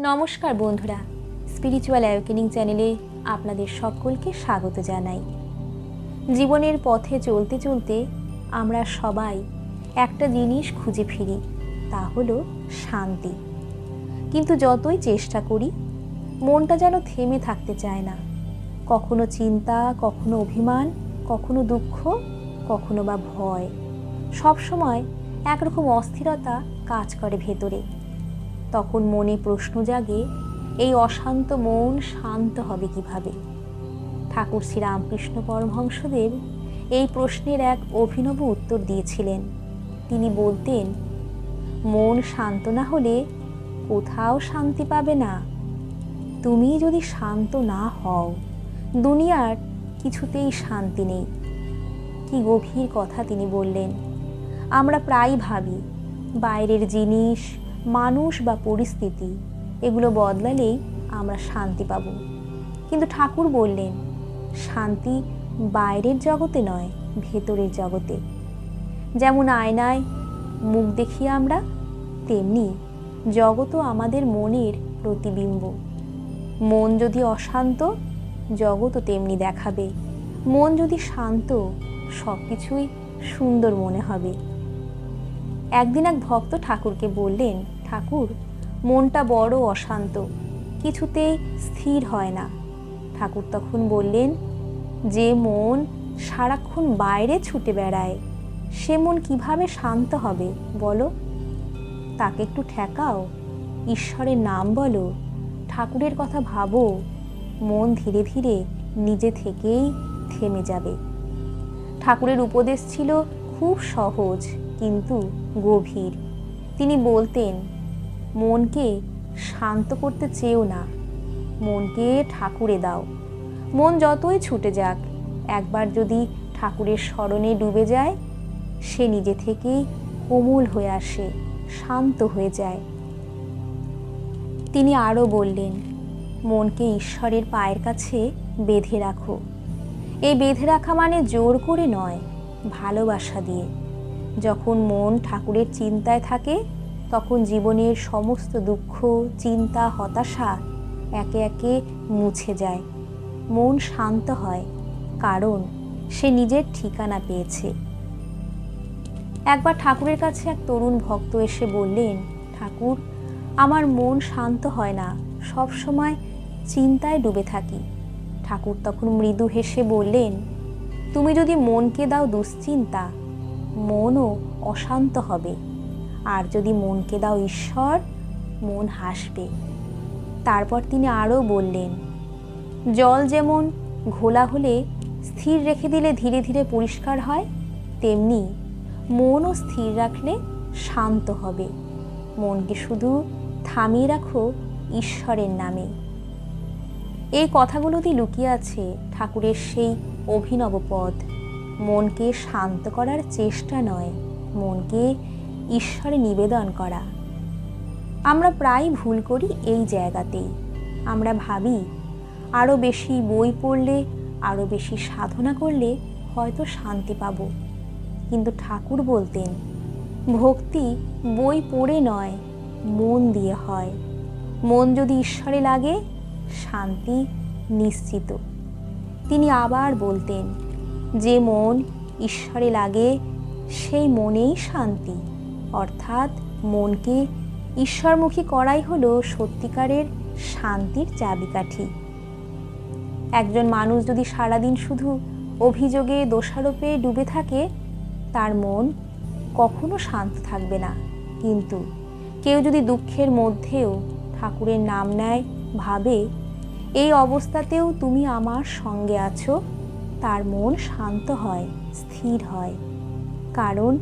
নমস্কার বন্ধুরা spiritual awakening চ্যানেলে আপনাদের সকলকে স্বাগত জানাই। জীবনের পথে চলতে চলতে আমরা সবাই একটা জিনিস খুঁজে ফিরি, তা হলো শান্তি। কিন্তু যতই চেষ্টা করি, মনটা যেন থেমে থাকতে চায় না। কখনো চিন্তা, কখনো অভিমান, কখনো দুঃখ, কখনো বা ভয়। সবসময় একরকম অস্থিরতা কাজ করে ভেতরে। তখন মনে প্রশ্ন জাগে, এই অশান্ত মন শান্ত হবে কীভাবে? ঠাকুর শ্রীরামকৃষ্ণ পরমহংসদেব এই প্রশ্নের এক অভিনব উত্তর দিয়েছিলেন। তিনি বলতেন, মন শান্ত না হলে কোথাও শান্তি পাবে না। তুমি যদি শান্ত না হও, দুনিয়ার কিছুতেই শান্তি নেই। কি গভীর কথা তিনি বললেন। আমরা প্রায় ভাবি, বাইরের জিনিস মানুষ বা পরিস্থিতি, এগুলো বদলালেই আমরা শান্তি পাব। কিন্তু ঠাকুর বললেন, শান্তি বাইরের জগতে নয়, ভেতরের জগতে। যেমন আয়নায় মুখ দেখি আমরা, তেমনি জগতও আমাদের মনের প্রতিবিম্ব। মন যদি অশান্ত জগতও তেমনি দেখাবে। মন যদি শান্ত সব কিছুই সুন্দর মনে হবে। একদিন এক ভক্ত ঠাকুরকে বললেন ঠাকুর, মনটা বড় অশান্ত কিছুতে স্থির হয় না। ঠাকুর তখন বললেন, যে মন সারাক্ষণ বাইরে ছুটে বেড়ায়, সে মন কীভাবে শান্ত হবে বলো? তাকে একটু ঠেকাও, ঈশ্বরের নাম বলো, ঠাকুরের কথা ভাবো, মন ধীরে ধীরে নিজে থেকেই থেমে যাবে। ঠাকুরের উপদেশ ছিল খুব সহজ, কিন্তু গভীর। তিনি বলতেন মনকে শান্ত করতে চেয়েও না। মনকে ঠাকুরে দাও। মন যতই ছুটে যাক, একবার যদি ঠাকুরের স্মরণে ডুবে যায়, সে নিজে থেকেই কোমল হয়ে আসে, শান্ত হয়ে যায়। তিনি আরও বললেন, মনকে ঈশ্বরের পায়ের কাছে বেঁধে রাখো। এই বেঁধে রাখা মানে জোর করে নয়, ভালোবাসা দিয়ে। যখন মন ঠাকুরের চিন্তায় থাকে তখন জীবনের সমস্ত দুঃখ, চিন্তা, হতাশা একে একে মুছে যায়। মন শান্ত হয়, কারণ সে নিজের ঠিকানা পেয়েছে। একবার ঠাকুরের কাছে এক তরুণ ভক্ত এসে বললেন, ঠাকুর, আমার মন শান্ত হয় না, সব সময় চিন্তায় ডুবে থাকি। ঠাকুর তখন মৃদু হেসে বললেন, তুমি যদি মনকে দাও দুশ্চিন্তা, মনও অশান্ত হবে। আর যদি মনকে দাও ঈশ্বর, মন হাসবে। তারপর তিনি আরও বললেন, জল যেমন ঘোলা হলে স্থির রেখে দিলে ধীরে ধীরে পরিষ্কার হয়, তেমনি মনও স্থির রাখলে শান্ত হবে। মনকে শুধু থামিয়ে রাখো ঈশ্বরের নামে। এই কথাগুলোতেই লুকিয়ে আছে ঠাকুরের সেই অভিনব পদ মনকে শান্ত করার চেষ্টা নয়, মনকে ঈশ্বরে নিবেদন করা। আমরা প্রায় ভুল করি এই জায়গাতেই আমরা ভাবি আরও বেশি বই পড়লে আরও বেশি সাধনা করলে হয়তো শান্তি পাব। কিন্তু ঠাকুর বলতেন, ভক্তি বই পড়ে নয়, মন দিয়ে হয়। মন যদি ঈশ্বরে লাগে, শান্তি নিশ্চিত। তিনি আবার বলতেন, যে মন ঈশ্বরে লাগে, সেই মনেই শান্তি। অর্থাৎ মনকে ঈশ্বরমুখী করাই হলো সত্যিকারের শান্তির চাবিকাঠি। একজন মানুষ যদি সারাদিন শুধু অভিযোগে, দোষারোপে ডুবে থাকে, তার মন কখনো শান্ত থাকবে না। কিন্তু কেউ যদি দুঃখের মধ্যেও ঠাকুরের নাম নেয়, ভাবে, এই অবস্থাতেও তুমি আমার সঙ্গে আছো তার মন শান্ত হয়, স্থির হয়। কারণ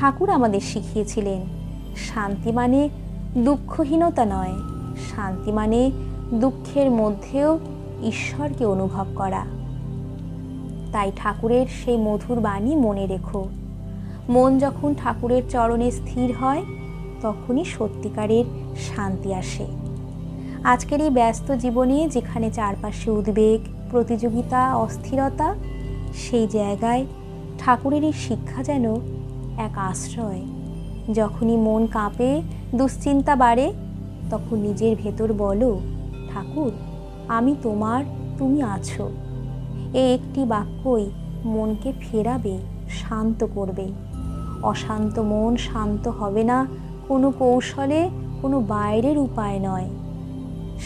ঠাকুর আমাদের শিখিয়েছিলেন। শান্তি মানে দুঃখহীনতা নয়। শান্তি মানে দুঃখের মধ্যেও ঈশ্বরকে অনুভব করা। তাই ঠাকুরের সেই মধুর বাণী মনে রেখো। মন যখন ঠাকুরের চরণে স্থির হয়, তখনই সত্যিকারের শান্তি আসে। আজকের এই ব্যস্ত জীবনে যেখানে চারপাশে উদ্বেগ, প্রতিযোগিতা, অস্থিরতা, সেই জায়গায় ঠাকুরের এই শিক্ষা যেন এক আশ্রয়। যখনই মন কাঁপে, দুশ্চিন্তা বাড়ে, তখন নিজের ভেতর বলো, ঠাকুর, আমি তোমার, তুমি আছো। এই একটি বাক্যই মনকে ফেরাবে, শান্ত করবে। অশান্ত মন শান্ত হবে না, কোনো কৌশলে, কোনো বাইরের উপায় নয়।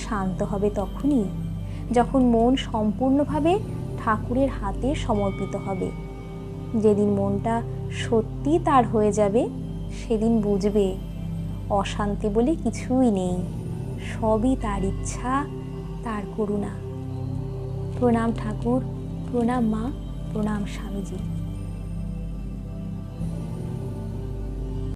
শান্ত হবে তখনই, যখন মন সম্পূর্ণভাবে ঠাকুরের হাতে সমর্পিত হবে। যেদিন মনটা সত্যি তার হয়ে যাবে, সেদিন বুঝবে, অশান্তি বলে কিছুই নেই, সবই তার ইচ্ছা, তার করুণা। প্রণাম ঠাকুর, প্রণাম মা, প্রণাম স্বামীজি।